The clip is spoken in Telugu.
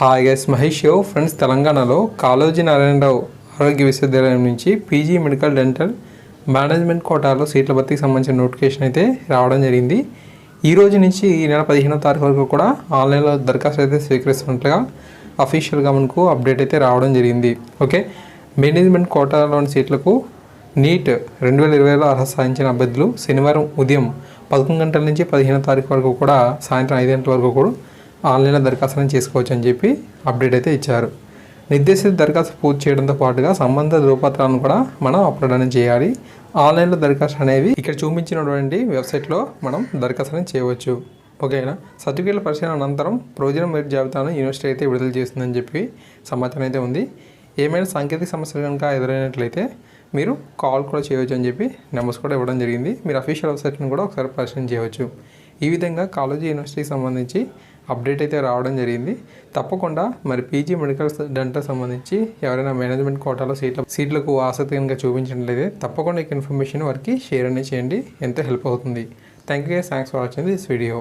హాయ్ గైస్ మహేష్ యో ఫ్రెండ్స్ తెలంగాణలో కాళోజీ నారాయణరావు ఆరోగ్య విశ్వవిద్యాలయం నుంచి పీజీ మెడికల్ డెంటల్ మేనేజ్మెంట్ కోటాలో సీట్ల భర్తీకి సంబంధించిన నోటిఫికేషన్ అయితే రావడం జరిగింది ఈ రోజు నుంచి ఈ నెల పదిహేనో తారీఖు వరకు కూడా ఆన్లైన్లో దరఖాస్తు అయితే స్వీకరిస్తున్నట్లుగా అఫీషియల్గా మనకు అప్డేట్ అయితే రావడం జరిగింది. ఓకే మేనేజ్మెంట్ కోటాలోని సీట్లకు నీట్ రెండు వేల ఇరవైలో అర్హత సాధించిన అభ్యర్థులు శనివారం ఉదయం పదకొండు గంటల నుంచి పదిహేనో తారీఖు వరకు కూడా సాయంత్రం ఐదు గంటల వరకు కూడా ఆన్లైన్లో దరఖాస్తులను చేసుకోవచ్చు అని చెప్పి అప్డేట్ అయితే ఇచ్చారు. నిర్దేశిత దరఖాస్తు పూర్తి చేయడంతో పాటుగా సంబంధ ధృవపత్రాలను కూడా మనం అప్లోడ్ చేయాలి. ఆన్లైన్లో దరఖాస్తు అనేవి ఇక్కడ చూపించినటువంటి వెబ్సైట్లో మనం దరఖాస్తులను చేయవచ్చు. ఓకేనా? సర్టిఫికేట్ల పరిశీలన అనంతరం ప్రయోజనం మెరిట్ జాబితాను యూనివర్సిటీ అయితే విడుదల చేస్తుందని చెప్పి సమాచారం అయితే ఉంది. ఏమైనా సాంకేతిక సమస్యలు కనుక ఎదురైనట్లయితే మీరు కాల్ కూడా చేయవచ్చు అని చెప్పి నెంబర్స్ కూడా ఇవ్వడం జరిగింది. మీరు అఫీషియల్ వెబ్సైట్ని కూడా ఒకసారి పరిశీలన చేయవచ్చు. ఈ విధంగా కాలేజీ యూనివర్సిటీకి సంబంధించి అప్డేట్ అయితే రావడం జరిగింది. తప్పకుండా మరి పీజీ మెడికల్ డెంటల్ సంబంధించి ఎవరైనా మేనేజ్మెంట్ కోటాలో సీట్ల సీట్లకు ఆసక్తి కనుక చూపించినట్లయితే తప్పకుండా ఈ ఇన్ఫర్మేషన్ వారికి షేర్ అనేది చేయండి. ఎంతో హెల్ప్ అవుతుంది. Thank you thanks for watching this video.